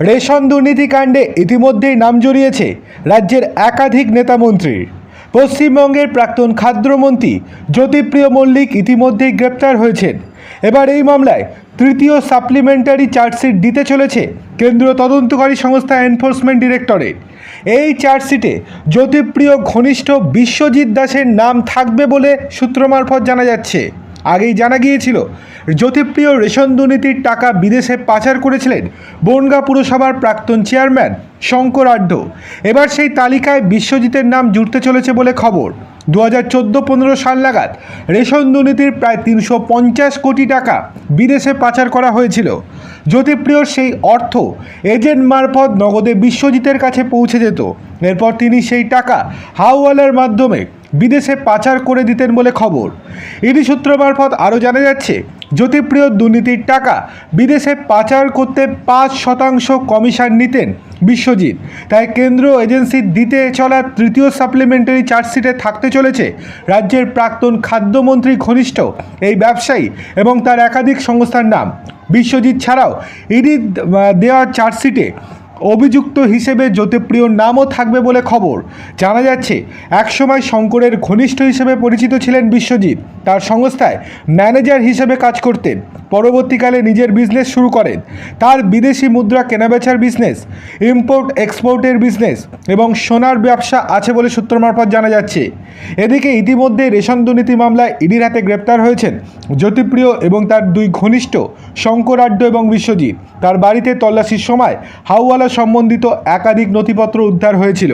Ration দুর্নীতিকাণ্ডে ইতিমধ্যেই নাম জড়িয়েছে রাজ্যের একাধিক নেতামন্ত্রীর পশ্চিমবঙ্গের প্রাক্তন খাদ্যমন্ত্রী জ্যোতিপ্রিয় মল্লিক ইতিমধ্যেই গ্রেপ্তার হয়েছেন। এবার এই মামলায় তৃতীয় সাপ্লিমেন্টারি চার্জশিট দিতে চলেছে কেন্দ্রীয় তদন্তকারী সংস্থা এনফোর্সমেন্ট ডিরেক্টরেট। এই চার্জশিটে জ্যোতিপ্রিয় ঘনিষ্ঠ বিশ্বজিৎ দাসের নাম থাকবে বলে সূত্র মারফত জানা যাচ্ছে। আগেই জানা গিয়েছিল, জ্যোতিপ্রিয় রেশন দুর্নীতির টাকা বিদেশে পাচার করেছিলেন বনগা পুরসভার প্রাক্তন চেয়ারম্যান শঙ্কর আড্ড। এবার সেই তালিকায় বিশ্বজিতের নাম জুড়তে চলেছে বলে খবর। দু হাজার চোদ্দ পনেরো সাল নাগাদ রেশন দুর্নীতির প্রায় তিনশো পঞ্চাশ কোটি টাকা বিদেশে পাচার করা হয়েছিল। জ্যোতিপ্রিয়র সেই অর্থ এজেন্ট মারফত নগদে বিশ্বজিতের কাছে পৌঁছে যেত। এরপর তিনি সেই টাকা হাওয়ালার মাধ্যমে বিদেশে পাচার করে দিতেন বলে খবর। ইডি সূত্র মারফত আরও জানা যাচ্ছে, জ্যোতিপ্রিয় দুর্নীতির টাকা বিদেশে পাচার করতে পাঁচ শতাংশ কমিশন নিতেন বিশ্বজিৎ। তাই কেন্দ্র এজেন্সির দিতে চলা তৃতীয় সাপ্লিমেন্টারি চার্জশিটে থাকতে চলেছে রাজ্যের প্রাক্তন খাদ্যমন্ত্রী ঘনিষ্ঠ, এই ব্যবসায়ী এবং তার একাধিক সংস্থার নাম। বিশ্বজিৎ ছাড়াও ইডি দেওয়া চার্জশিটে অভিযুক্ত হিসেবে জ্যোতিপ্রিয়র নামও থাকবে বলে খবর। জানা যাচ্ছে, একসময় শঙ্করের ঘনিষ্ঠ হিসেবে পরিচিত ছিলেন বিশ্বজিৎ। তার সংস্থায় ম্যানেজার হিসেবে কাজ করতেন। পরবর্তীকালে নিজের বিজনেস শুরু করেন। তার বিদেশি মুদ্রা কেনাবেচার বিজনেস ইম্পোর্ট এক্সপোর্টের বিজনেস এবং সোনার ব্যবসা আছে বলে সূত্র মারফত জানা যাচ্ছে। এদিকে ইতিমধ্যে রেশন দুর্নীতি মামলায় ইডির হাতে গ্রেপ্তার হয়েছেন জ্যোতিপ্রিয় এবং তার দুই ঘনিষ্ঠ শঙ্কর আড্ড এবং বিশ্বজিৎ। তার বাড়িতে তল্লাশির সময় হাওয়ালা সম্বন্ধিত একাধিক নথিপত্র উদ্ধার হয়েছিল।